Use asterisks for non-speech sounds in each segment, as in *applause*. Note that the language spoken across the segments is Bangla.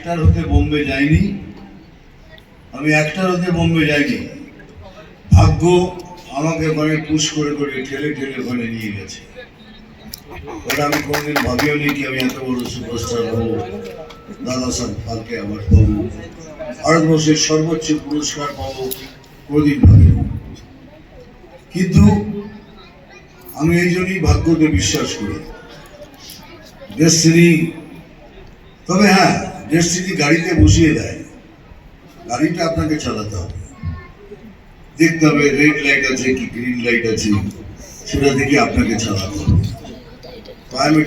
একটার হতে বোম্বে যাইনি, আমি একটার হতে বোম্বে যাইনি। ভাগ্য আমাকে ওখানে পুশ করে করে ঠেলে ঠেলে ওখানে নিয়ে গেছে। ওটা আমি কোনোদিন ভাবিও নি কি আমি এত বড় সুপারস্টার হব। দাদা সাহেব ফালকে অ্যাওয়ার্ড পাবো ভারতবর্ষের সর্বোচ্চ পুরস্কার পাবো, কোনোদিন ভাবিনি কিন্তু আমি এই জন্যই ভাগ্যকে বিশ্বাস করি। ডেস্টিনি তবে হ্যাঁ ডেস্টিনি গাড়িতে বসিয়ে দেয়। গাড়িটা আপনাকে চালাতে হবে। দেখতে হবে রেড লাইট আছে কি গ্রিন লাইট আছে, সেটা দেখে আপনাকে চালাতে হবে। আই এম এ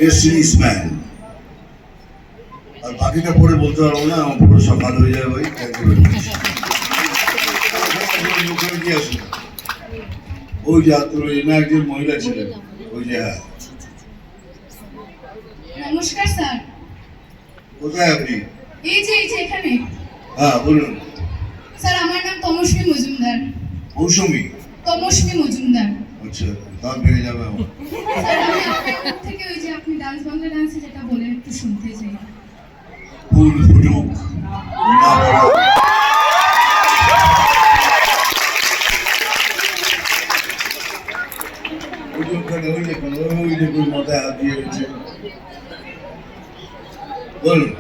আর বাকিটা পরে বলতে পারব না, আমার পুরো সকাল হয়ে যাবে ভাই। থ্যাংক ইউ ভেরি ওই যে আত্ম না, একজন মহিলা ছিলেন। ওই যে হ্যাঁ। নমস্কার কোথায় আপনি? এই যে এই যে এখানে। হ্যাঁ বলুন। স্যার আমার নাম তমস্মী মজুমদার। মৌসুমি তমস্মী মজুমদার। আচ্ছা দাম বেড়ে যাবে আমার। থেকে ওই যে আপনি ডান্স বাংলা ডান্সে যেটা বলেন একটু শুনতে চাই। ফুল ফুটুক। না পড়ুক। ওই যে ওই দেখুন মাথায় হাত দিয়ে রয়েছে। বলুন।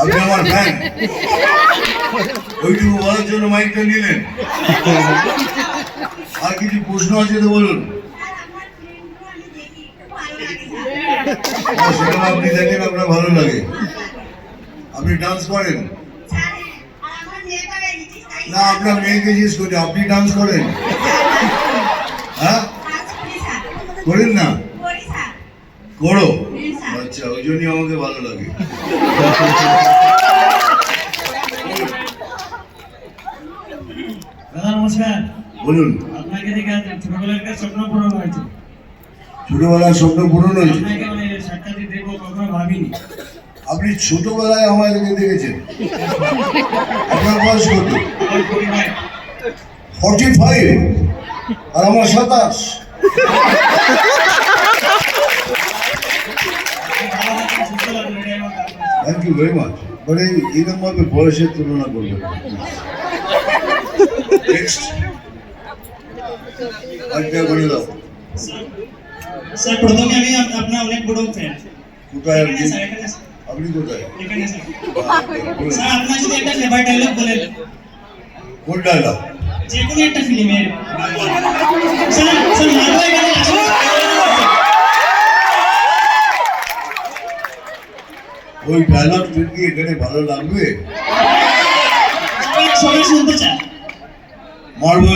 আপনি আমার ফ্যান ওইটুকু বলার জন্য মাইকটা নিলেন। আর কিছু প্রশ্ন আছে তো বলুন। সেটা আপনি দেখেন, আপনার ভালো লাগে। আপনি ডান্স করেন। না, আপনার মেয়েকে জিজ্ঞেস করি, আপনি ডান্স করেন? হ্যাঁ? করেন না? করো আচ্ছা ওই জন্যই আমাকে ভালো লাগে। দাদা নমস্কার বলুন। আপনাকে দেখে আজ ছোটবেলার একটা স্বপ্ন পূরণ হয়েছে। ছোটবেলার স্বপ্ন পূরণ হয়েছে? আপনাকে সাক্ষাৎ দেখব কখনো ভাবিনি। আপনি ছোটবেলায় আমাদেরকে দেখেছেন। আপনার বয়স কত? ফর্টি ফাইভ আর আমার সাতাশ। কামনা। থ্যাংক ইউ ভেরি মাচ মানে এরকম ভাবে বয়সের তুলনা করবেন নেক্সট আরেকটা বলে দাও স্যার প্রথমে আমি আপ- আপনার অনেক বড় ফ্যান কোথায় আপনি এখানে স্যার এখানে স্যার, আপনি কোথায় এখানে স্যার বলুন। স্যার আপনার যদি একটা ফেভারিট ডায়লগ বলেন কোন ডায়লগ যে কোনো একটা ফিল্মের স্যার স্যার মারবো এখানে আসুন। ওই ডায়লগ কি এখানে ভালো লাগবে, সবাই-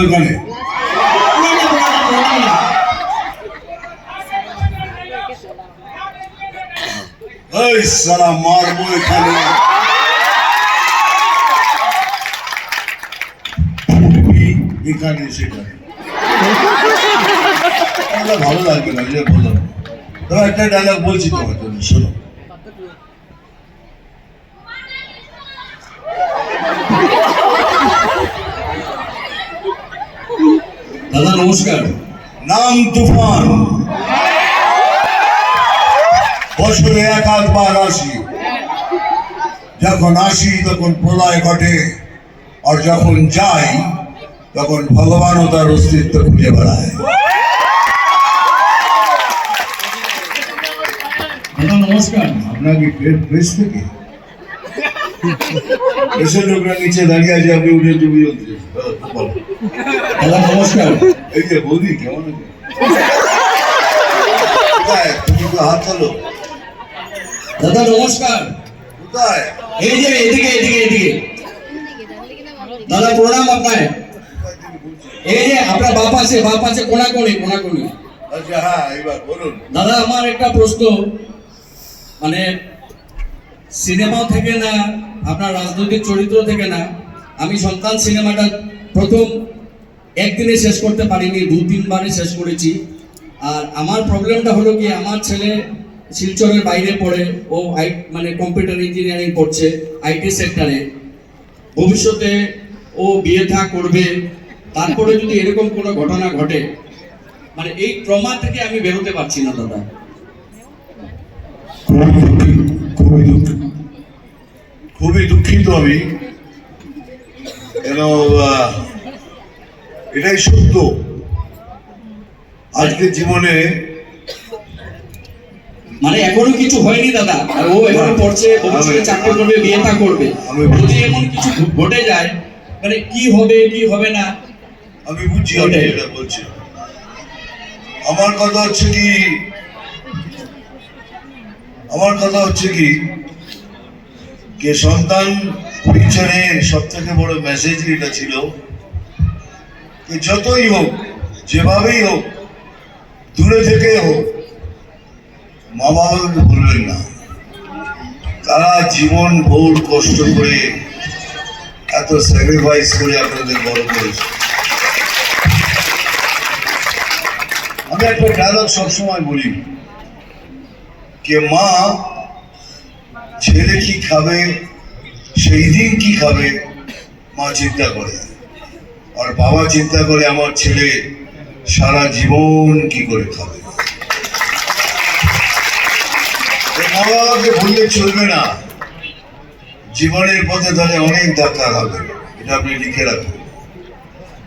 এখানে। বলো বলো সারা ভালো লাগবে না তবে একটা ডায়লগ বলছি তোমার জন্য, শোনো। দাদা, নমস্কার। নাম তুফান। বছরে এক আধবার আসি যখন আসি, তখন প্রলয় ঘটে। আর যখন যাই, তখন ভগবানও তার অস্তিত্ব খুঁজে বেড়ায়। দাদা, নমস্কার। আপনাকে প্রেস থেকে? প্রেসের লোকরা নিচে দাঁড়িয়ে আছে, আপনি উঠে বলো। দাদা নমস্কার। এই যে বৌদি কেমন কোথায়? তুমি তো হাত তোলো দাদা নমস্কার। কোথায়? এই যে এদিকে এদিকে এদিকে দাদা প্রণাম আপনায় এই যে আপনার বাপ আছে বাপ আছে কোনা কোনে কোনা কোনি আচ্ছা হ্যাঁ এবার বলুন। দাদা আমার একটা প্রশ্ন। মানে সিনেমা থেকে না আপনার রাজনৈতিক চরিত্র থেকে না আমি সন্তান সিনেমাটা প্রথম একদিনে শেষ করতে পারিনি, দু তিনবারে শেষ করেছি। আর আমার প্রবলেমটা হলো কি, আমার ছেলে শিলচরের বাইরে পড়ে, ও আই মানে কম্পিউটার ইঞ্জিনিয়ারিং পড়ছে আইটি সেক্টরে। ভবিষ্যতে ও বিয়ে থা করবে, তারপরে যদি এরকম কোনো ঘটনা ঘটে মানে এই ট্রমা থেকে আমি বেরোতে পারছি না, দাদা। খুবই দুঃখিত আমি। কেন এটাই সত্য। আজকের জীবনে মানে এখনও কিছু হয়নি দাদা আর ও এখনও পড়ছে ভবিষ্যতে চাকরি করবে বিয়েটা করবে। যদি এমন কিছু ঘটে যায় মানে কি হবে কি হবে না? আমি বুঝছি আপনি। যেটা বলছেন আমার কথা হচ্ছে কি আমার কথা হচ্ছে কি যে সন্তান পরিচয়ে সব থেকে বড় মেসেজ এটা ছিল যতই হোক, যেভাবেই হোক, দূরে থেকে হোক মা বাবাকে ভুলবেন না। তারা জীবন ভোর কষ্ট করে এত স্যাক্রিফাইস করে আপনাদের বড় করেছে। আমি একটা ডায়লগ সবসময় বলি, যে মা, ছেলে কি খাবে? সেই দিন কি খাবে? মা চিন্তা করে। আর বাবা চিন্তা করে আমার ছেলে সারা জীবন কি করে খাবে? বাবাকে ভুললে চলবে না। জীবনের পথে তাহলে অনেক ধাক্কা খাবে এটা আপনি লিখে রাখুন।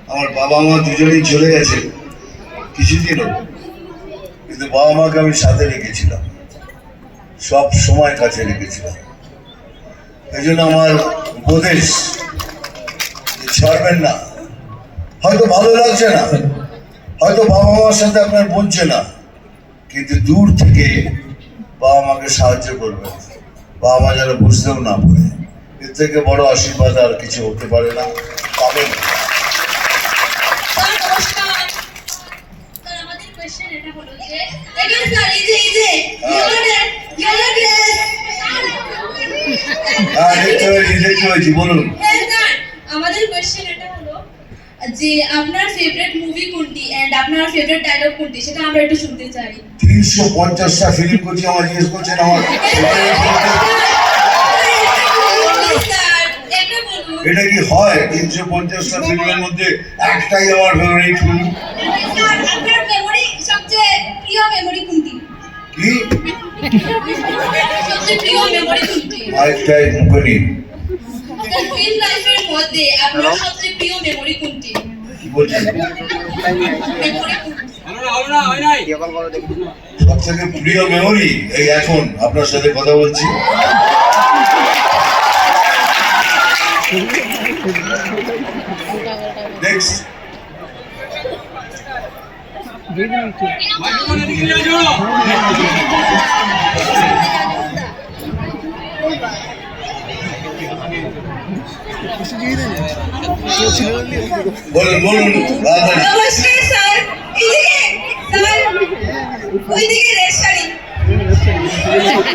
আমার বাবা মা দুজনেই চলে গেছে কিছুদিন হলো কিন্তু বাবা মাকে আমি সাথে রেখেছিলাম। সব সময় কাছে রেখেছিলাম। এই জন্য আমার উপদেশ ছাড়বেন না। হয়তো ভালো লাগছে না হয়তো বাবা মার সাথে আপনার বলছে না কিন্তু দূর থেকে বাবা মাকে সাহায্য করবেন। বাবা মা যেন বুঝতেও না পারে। এর থেকে বড় আশীর্বাদ আর কিছু হতে পারে না। পাবেন না। স্যার নমস্কার। স্যার আমাদের কোশ্চেন এটা হলো যে দেখেন স্যার এই যে এই যে ইয়েলো ড্রেস হ্যাঁ দেখতে পেয়েছি দেখতে পেয়েছি বলুন। হ্যাঁ আমাদের কোশ্চেন এটা হলো যে আপনার ফেভারিট মুভি কোনটি এন্ড আপনার ফেভারিট ডায়লগ কোনটি? সেটা আমরা একটু শুনতে চাই। তিনশো পঞ্চাশটা ফিল্ম করছি আমার জিজ্ঞেস করছেন আমার। এটা কি হয় তিনশো পঞ্চাশটা ফিল্মের মধ্যে একটাই আমার ফেভারিট ফিল্ম কি? আরেকটাই কোনটি? সব থেকে প্রিয় মেমোরি এই এখন আপনার সাথে কথা বলছি নেক্সট বলুন বলুন নমস্কার স্যার। এদিকে স্যার। ওইদিকে রেড শাড়ি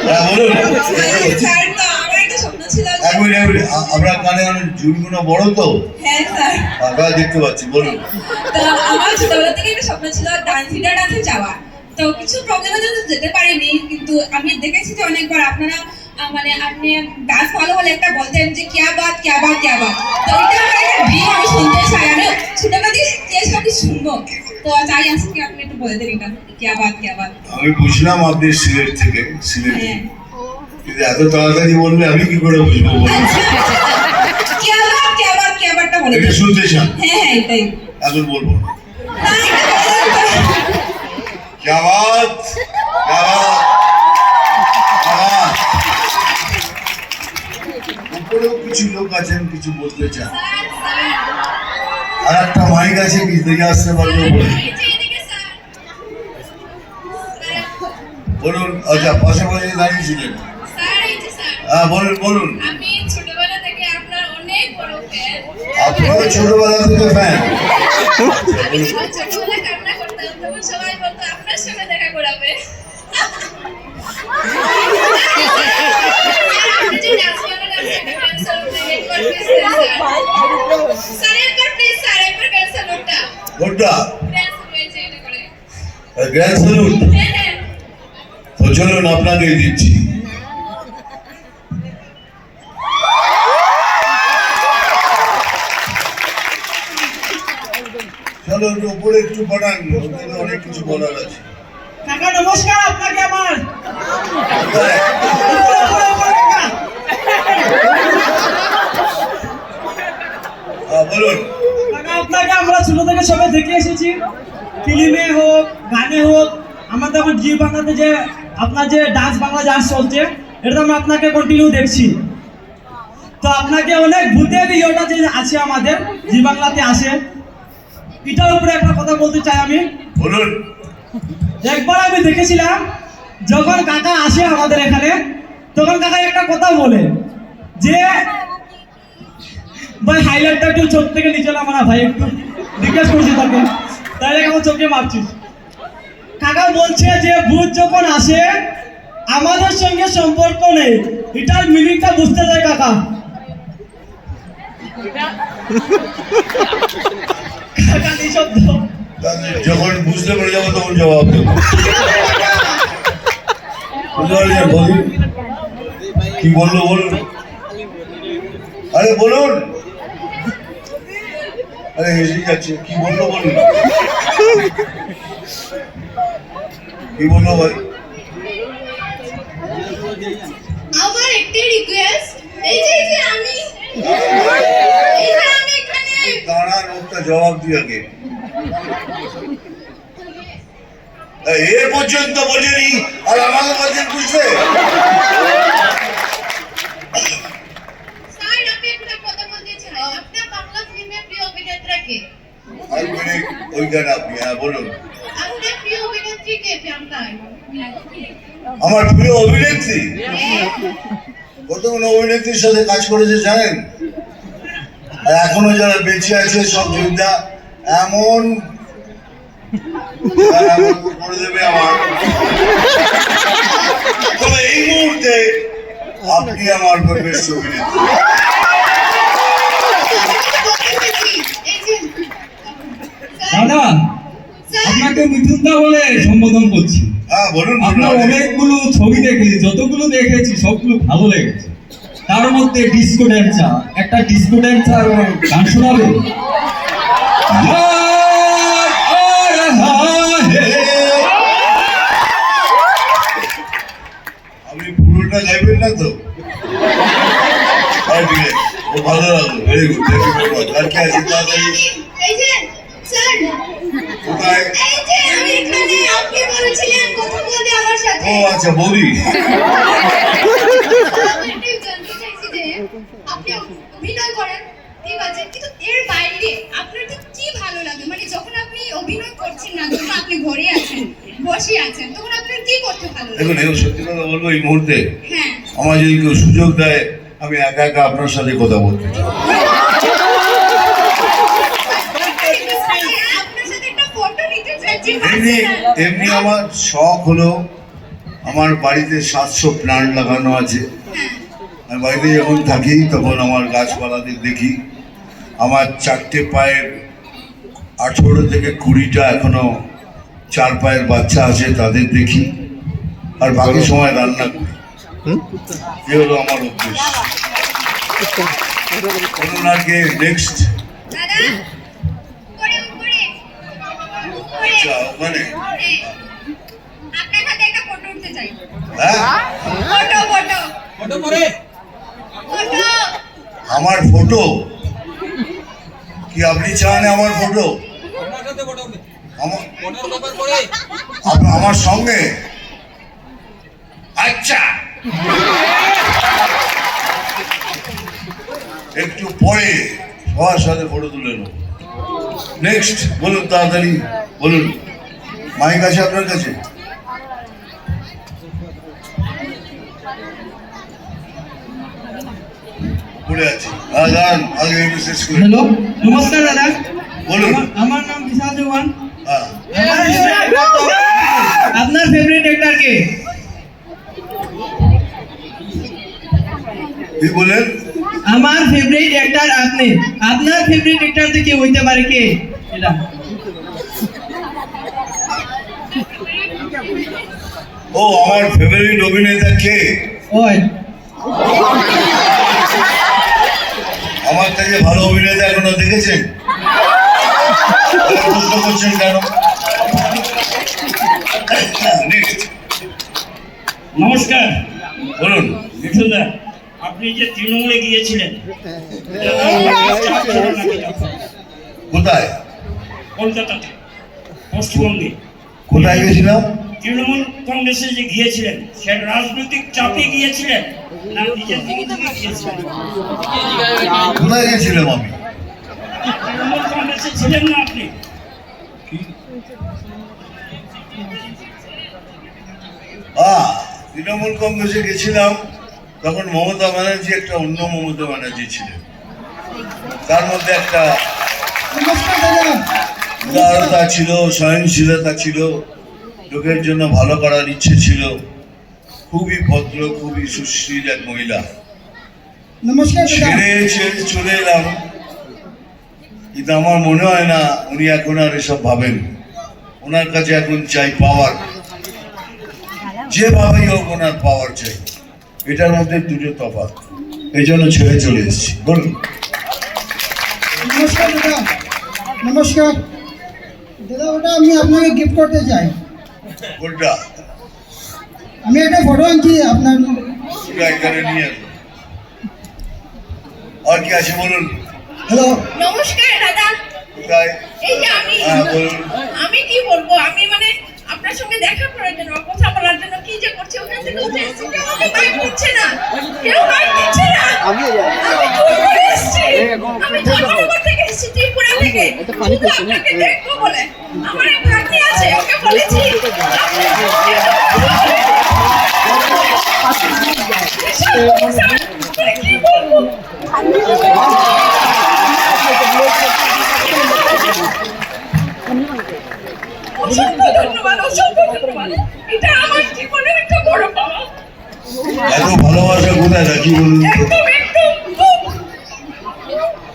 হ্যাঁ বলুন। স্যার এক মিনিট আপনার কানে অনেক ঝুলগুলো বড় তো। হ্যাঁ স্যার। দেখতে পাচ্ছি বলুন। তো আমার ছোটবেলা থেকে একটা স্বপ্ন ছিল ডান্স ডান্সে যাওয়া তো কিছু প্রবলেমের জন্য যেতে পারিনি কিন্তু আমি দেখেছি যে অনেকবার আপনারা মানে আপনি ডান্স ভালো হলে একটা বলতেন যে ক্যা বাত ক্যা বাত ক্যা বাত? তো এটা আমার একটা ড্রিম আমি শুনতে চাই। আমি ছোটবেলা থেকে চেয়েছি আমি শুনব। তো চাই আজকে আপনি একটু বলে দেন এটা ক্যা বাত ক্যা বাত? আমি বুঝলাম আপনি সিলেট থেকে সিলেট। এত তাড়াতাড়ি বললে আমি কি করে বুঝব এটা শুনতে চান? এখন বলব কিছু লোক আছেন কিছু বলতে চান। আর একটা মাইক আছে কি দেখে আসতে পারবে বলুন। আচ্ছা পাশাপাশি দাঁড়িয়েছিলেন বলুন বলুন। আমি ছোটবেলা থেকে আপনার অনেক বড় ফ্যান ছোটবেলা থেকে ফ্যান যখন ছোটবেলায় কান্না করতাম তখন সবাই বলতো আপনার সঙ্গে দেখা করাবে। আপনি যে dance করেন, আপনি একটা উপরে একটু বাড়ান অনেক কিছু বলার আছে। কাকা নমস্কার আপনাকে আমার। হ্যাঁ, বলুন। কাকা আপনাকে আমরা ছোট থেকে সবাই দেখে এসেছি। ফিল্মে হোক গানে হোক আমাদের এখন জি বাংলাতে যে আপনার যে ডান্স বাংলা ডান্স চলছে এটা তো আমরা আপনাকে কন্টিনিউ দেখছি। তো আপনাকে অনেক ভূতের ইয়েটা যে আছে আমাদের জি বাংলাতে আসে। এটার উপরে একটা কথা বলতে চাই আমি। বলুন। একবার আমি দেখেছিলাম যখন কাকা আসে আমাদের এখানে তখন কাকা একটা কথা বলে যে ভাই হাইলাইটটা একটু চোখ থেকে নিচে নামা না ভাই একটু জিজ্ঞেস করছি তাকে। তাহলে আমার চোখে মারছিস? কাকা বলছে যে ভূত যখন আসে আমাদের সঙ্গে সম্পর্ক নেই। এটার মিনিংটা বুঝতে চাই কাকা। *laughs* যখন বুঝতে পেরে যাব তখন জবাব দেবো। কি বলল বলুন? আরে বলুন। আরে হেসে যাচ্ছে। কি বলল বলুন? কি বলল ভাই? আমার একটি রিকোয়েস্ট এই যে আমি এখানে দাঁড়া লোকটা জবাব দিয়ে আগে। এ পর্যন্ত বোঝেনি আর আমাকে বলছেন বুঝতে একটা আমার প্রিয় অভিনেত্রী? কতগুলো অভিনেত্রীর সাথে কাজ করেছে জানেন? আর এখনও যারা বেঁচে আছে সব যোদ্ধা এমন করে দেবে আমার। তবে এই মুহূর্তে আপনি আমার অভিনেত্রী দাদা আপনাকে বলে সম্বোধন করছি। হ্যাঁ বলুন বলুন। আপনার অনেকগুলো ছবি দেখেছি যতগুলো দেখেছি সবগুলো ভালো লেগেছে। তার মধ্যে ডিস্কো ড্যান্সার একটা ডিস্কো ড্যান্সার গান শোনাবে। আপনি পুরোটা গাইবেন না তো? হ্যাঁ ভালো লাগল। ভেরি গুড আর কি আছে তাড়াতাড়ি? কোথায়? আমি ও আচ্ছা বৌদি আমি একটু জানতে চাইছি যে আপনি অভিনয় করেন ঠিক আছে কিন্তু এর বাইরে আপনার ঠিক কি ভালো লাগে? মানে যখন আপনি অভিনয় করছেন না যখন আপনি ঘরে আছেন বসে আছেন তখন আপনার কি করতে ভালো লাগে? দেখুন এখন সত্যি কথা বলব এই মুহূর্তে হ্যাঁ। আমার যদি কেউ সুযোগ দেয় আমি একা একা আপনার সাথে কথা বলতে চাই। এমনি এমনি আমার শখ হলো আমার বাড়িতে সাতশো প্লান্ট লাগানো আছে। আমি বাড়িতে যখন থাকি তখন আমার গাছপালাদের দেখি। আমার চারটে পায়ের আঠেরো থেকে কুড়িটা এখনও চার পায়ের বাচ্চা আছে তাদের দেখি। আর বাকি সময় রান্না করি। এ হলো আমার উদ্দেশ্য বলুন আর কে নেক্সট আচ্ছা ওখানে হ্যাঁ। হ্যাঁ আমার ফটো? কি আপনি চান আমার ফটো আমার সঙ্গে? আচ্ছা। একটু পরে সবার সাথে ফটো তুলে নেব। নেক্সট বলুন তাড়াতাড়ি, বলুন। মাইক আছে আপনার কাছে? পড়ে আছে। হ্যাঁ আগে হ্যালো নমস্কার দাদা। বলুন। আমার- নাম বিশাল দেওয়ান। হ্যাঁ। আপনার ফেভারিট অ্যাক্টর কে? কি বলেন আমার ফেভারিট অ্যাক্টর আপনি। আপনার ফেভারিট অ্যাক্টর থেকে হইতে পারে কে? এটা। ও আমার ফেভারিট অভিনেতা কে? ওই। আমার থেকে ভালো অভিনেতা এখনও দেখেছেন? প্রশ্ন করছেন কেন? নমস্কার। বলুন। মিঠুন দা আপনি যে তৃণমূলে গিয়েছিলেন ছিল নাকি তখন? কোথায়? কলকাতাতে পশ্চিমবঙ্গে। কোথায় গেছিলাম তৃণমূল কংগ্রেসে যে গিয়েছিলেন সে রাজনৈতিক চাপে গিয়েছিলেন? কোথায় গেছিলাম আমি তৃণমূল কংগ্রেসে ছিলেন না আপনি তৃণমূল কংগ্রেসে গেছিলাম তখন মমতা ব্যানার্জি একটা অন্য মমতা ব্যানার্জি ছিলেন। তার মধ্যে একটা উদারতা ছিল সহনশীলতা ছিল লোকের জন্য ভালো করার ইচ্ছে ছিল। খুবই ভদ্র খুবই সুশ্রীল এক মহিলা। নমস্কার ছেড়ে ছেড়ে চলে এলাম। কিন্তু আমার মনে হয় না উনি এখন আর এসব ভাবেন। ওনার কাছে এখন চাই পাওয়ার যেভাবেই হোক ওনার পাওয়ার চাই। এটার মধ্যে দুটো তফাৎ। এই জন্য ছেড়ে চলে এসেছি। বলুন। নমস্কার দাদা। নমস্কার। দাদা ওটা আমি আপনাকে গিফট করতে চাই। কোনটা? আমি একটা ফটো আনছি আপনার আর কি আছে বলুন? হ্যালো নমস্কার দাদা। এই যে আমি হ্যাঁ আমি কি বলব? আমি মানে আপনার সঙ্গে দেখা করার জন্য কথা বলার জন্য কি যে করছি ওখান থেকে উঠে এসেছি। কেউ আমাকে বাইক দিচ্ছে না। কেউ বাইক দিচ্ছে না। আমি খুব এসেছি। আমি ধর্মনগর থেকে এসেছি ত্রিপুরা থেকে। আপনাকে দেখব বলে। আমার এক ভাগ্নি আছে ওকে বলেছি। এত ভালোবাসা কোথায় রাখি বলুন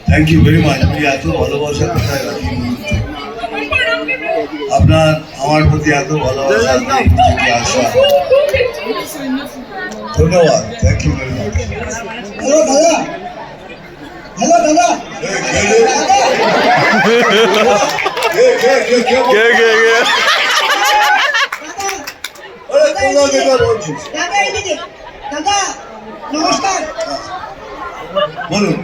থ্যাংক ইউ ভেরি মাচ আপনি এত ভালোবাসা কোথায় রাখি বলুন। আপনার, আমার প্রতি এত ভালোবাসা খুব ধন্যবাদ। Thank you very much hello দাদা। হ্যালো দাদা। নমস্কার। বলুন।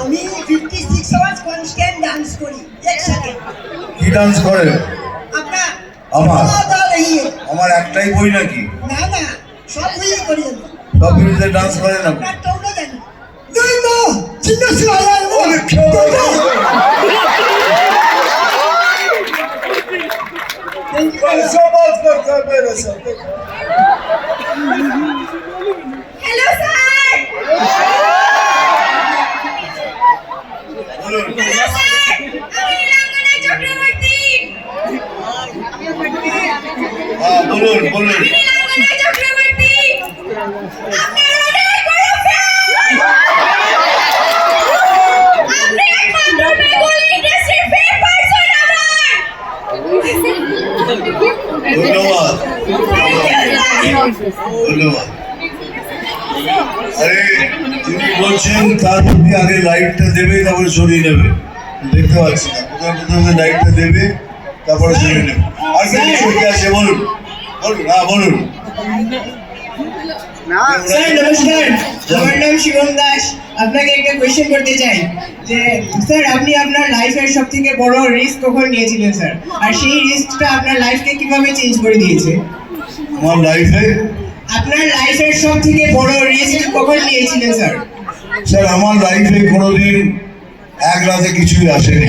আমি fifty six hours constant dance করি একসাথে। কি ডান্স করেন আপনার আমার? আমার একটাই বই নাকি? না না। সব বুঝে করি সব বিরুদ্ধে ডান্স করে না। দুই মা জিজ্ঞেস আয়ার অনেক হ্যাঁ, বলুন। বলুন ধন্যবাদ। আরে যিনি বলছেন তার প্রতি আগে লাইটটা দেবে তারপরে সরিয়ে নেবে। দেখতে পাচ্ছি না। প্রথমে প্রথমে লাইটটা দেবে তারপরে সরিয়ে নেবে। আর কিছু কি আছে বলুন। বলুন হ্যাঁ বলুন। স্যার নমস্কার। আমার নাম শিবম দাস। আপনাকে একটা কোয়েশ্চেন করতে চাই। যে স্যার আপনি আপনার লাইফের সব থেকে বড় রিস্ক কখন নিয়েছিলেন স্যার? আর সেই রিস্কটা আপনার লাইফকে কীভাবে চেঞ্জ করে দিয়েছে? আমার লাইফে আপনার লাইফের সব থেকে বড় রিস্ক কখন নিয়েছিলেন স্যার স্যার আমার লাইফে কোনোদিন এক রাতে কিছুই আসেনি।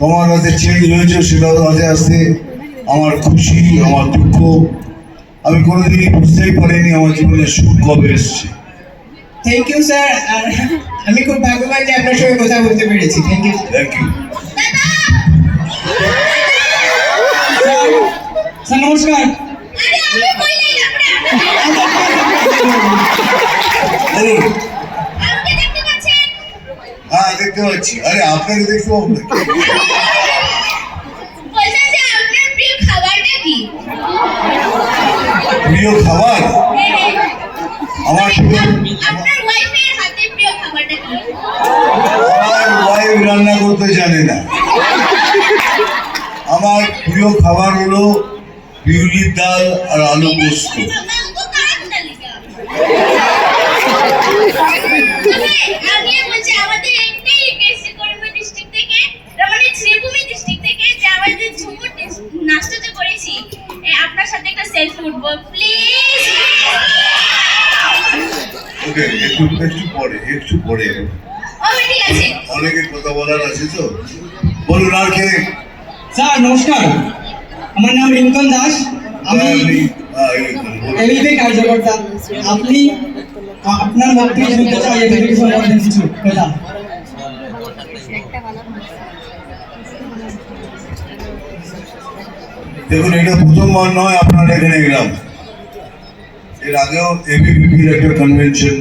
তোমার রাতে চেঞ্জ হয়েছে সেটাও আস্তে আস্তে আমার খুশি আমার দুঃখ। আমি কোনোদিনই বুঝতেই পারিনি আমার জীবনে সুখ কবে এসছে। থ্যাংক ইউ স্যার আমি খুব ভাগ্যবান যে আপনার সঙ্গে কথা বলতে পেরেছি। Thank you thank you sir নমস্কার। আরে। আমরা পাচ্ছেন? হ্যাঁ দেখতে পাচ্ছি। আরে আপনাকে দেখতে পাবো না বলছেন যে আপনার প্রিয় খাবার? আমার খাবারটা কি? আমার ওয়াইফ রান্না করতে জানে না। আমার প্রিয় খাবার হলো বিউলির ডাল আর আলু পোস্ত আমি বলছি আমাদের একটাই রিকোয়েস্ট করব ডিস্ট্রিক্ট থেকে মানে শ্রীভূমি ডিস্ট্রিক্ট থেকে যে আমাদের ঝুমুর নাচটা যে করেছি এ, আপনার সাথে সেলফি প্লিজ ওকে একটু একটু পরে একটু পরে। ও ঠিক আছে। অনেকে কথা বলার আছে তো? বলুন আর কে? স্যার নমস্কার। আমার নাম রিঙ্কন দাস। আমি হ্যাঁ, এই বলুন। কার্যকর্তা। আপনি আপনার বক্তব্য শুনতে চাই এবিপি সম্বন্ধে কিছু কথা দেখুন, এটা প্রথমবার নয়, আপনার এখানে এলাম। এর আগেও এবিপিপির একটা কনভেনশন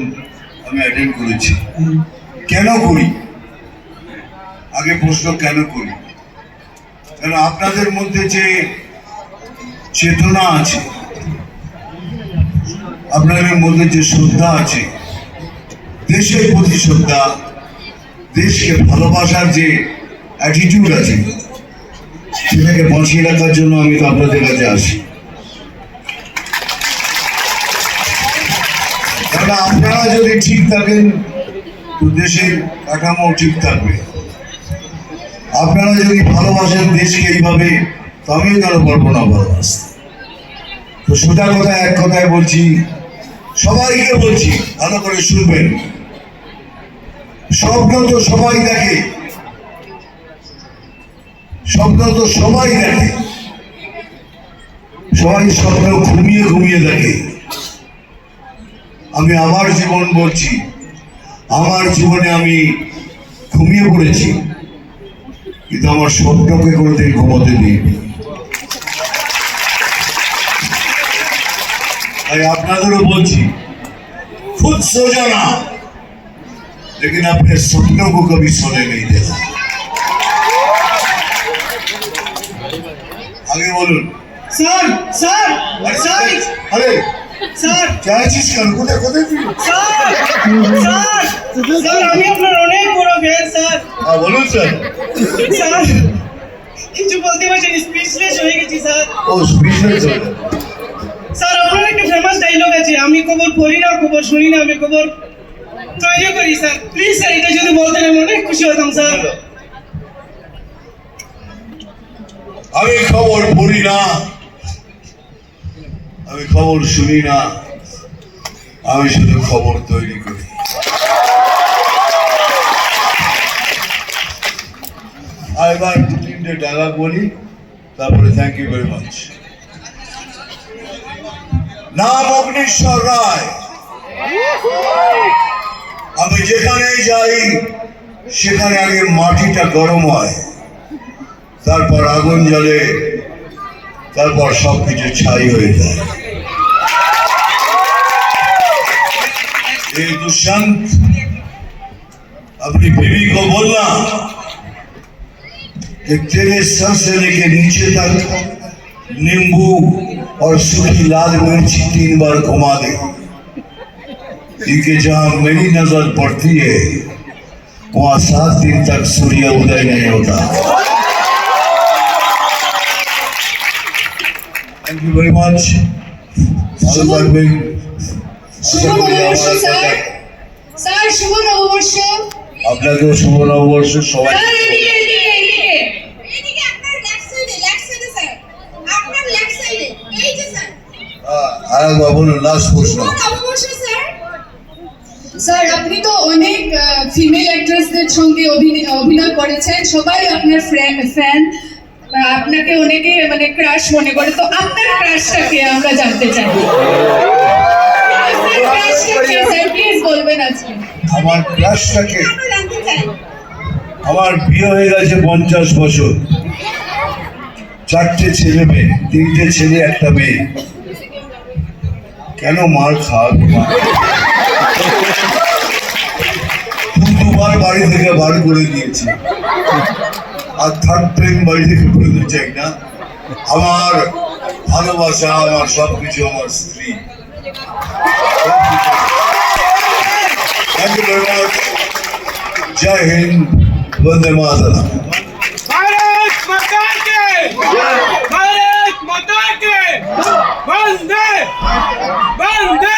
আমি অ্যাটেন্ড করেছি। কেন করি? আগে প্রশ্ন, কেন করি? কেন আপনাদের মধ্যে যে চেতনা আছে, আপনাদের মধ্যে যে শ্রদ্ধা আছে, দেশের প্রতি শ্রদ্ধা দেশকে ভালোবাসার যে অ্যাটিটিউড আছে, সেটাকে বাঁচিয়ে রাখার জন্য আমি তো আপনাদের কাছে আসি। কারণ আপনারা যদি ঠিক থাকেন, তো দেশের কাঠামো ঠিক থাকবে। আপনারা যদি ভালোবাসেন দেশকে এইভাবে, তো আমিও কেন পারব না ভালোবাসতে তো সোজা কথা এক কথায় বলছি, সবাইকে বলছি, ভালো করে শুনবেন। স্বপ্ন তো সবাই দেখে। স্বপ্ন তো সবাই দেখে। সবাই স্বপ্ন ঘুমিয়ে ঘুমিয়ে দেখে। আমি আমার জীবন বলছি, আমার জীবনে আমি ঘুমিয়ে পড়েছি, কিন্তু আমার স্বপ্নকে কোনোদিন ঘুমোতে নেই তাই আপনাদেরও বলছি, খুব সোজা না। लेकिन अपने सपनों को कभी सोने नहीं देना। आगे बोलो। सर सर सर अरे স্যার যা আছিস কেন কোথায় কোথায় তুই স্যার স্যার স্যার আমি আপনার অনেক বড় ফ্যান স্যার হ্যাঁ বলুন স্যার স্যার কিছু বলতে পারছেন স্পিচলেস হয়ে গেছি স্যার ও স্পিচলেস হয়ে স্যার আপনার একটা ফেমাস ডায়লগ আছে আমি খবর পড়ি না খবর শুনি না আমি খবর তৈরি করি স্যার প্লিজ স্যার এটা যদি বলতেন আমি অনেক খুশি হতাম স্যার আমি খবর পড়ি না। আমি খবর শুনি না। আমি শুধু খবর তৈরি করি। আর এবার দু তিনটে ডায়লগ বলি তারপরে থ্যাংক ইউ ভেরি মাচ নাম অগ্নিশ্বর রায়। আমি যেখানেই যাই সেখানে আগে মাটিটা গরম হয় তারপর আগুন জ্বলে তারপর সবকিছু ছাই হয়ে যায় এই दुष्यंत अपनी बीवी को बोलना कि तेरे सर से लेके नीचे तक नींबू और सूखी लाल मिर्ची तीन बार घुमा दे क्योंकि जहां मेरी नजर पड़ती है वहां सात दिन तक सूर्य उदय नहीं होता থ্যাংক ইউ ভেরি মাচ ভালো থাকবেন শুভ নববর্ষ স্যার স্যার শুভ নববর্ষ আপনাকেও শুভ নববর্ষ সবাই স্যার এদিকে এদিকে এদিকে এদিকে আপনার লেফট সাইডে লেফট সাইডে স্যার আপনার লেফট সাইডে এই যে স্যার আর একবার বলুন লাস্ট প্রশ্ন কোন নববর্ষ স্যার স্যার আপনি তো অনেক ফিমেল অ্যাক্ট্রেসদের সঙ্গে অভিনয় অভিনয় করেছেন। সবাই আপনার ফ্রেন্ড ফ্যান আপনাকে অনেকে মানে ক্রাশ মনে করে। তো আপনার ক্রাশটাকে আমরা জানতে চাই। আমার চাই। আমার বিয়ে হয়ে গেছে পঞ্চাশ বছর। চারটে ছেলে মেয়ে তিনটে ছেলে একটা মেয়ে। কেন মার খাওয়াবে বাড়ি থেকে বার করে দিয়েছে। আর থার্ড প্রেম বাড়ি থেকে বেরোতে চাই না। আমার ভালোবাসা, আমার সব কিছু আমার স্ত্রী। জয় হিন্দ বন্দে মাতারাম Bande! Bande!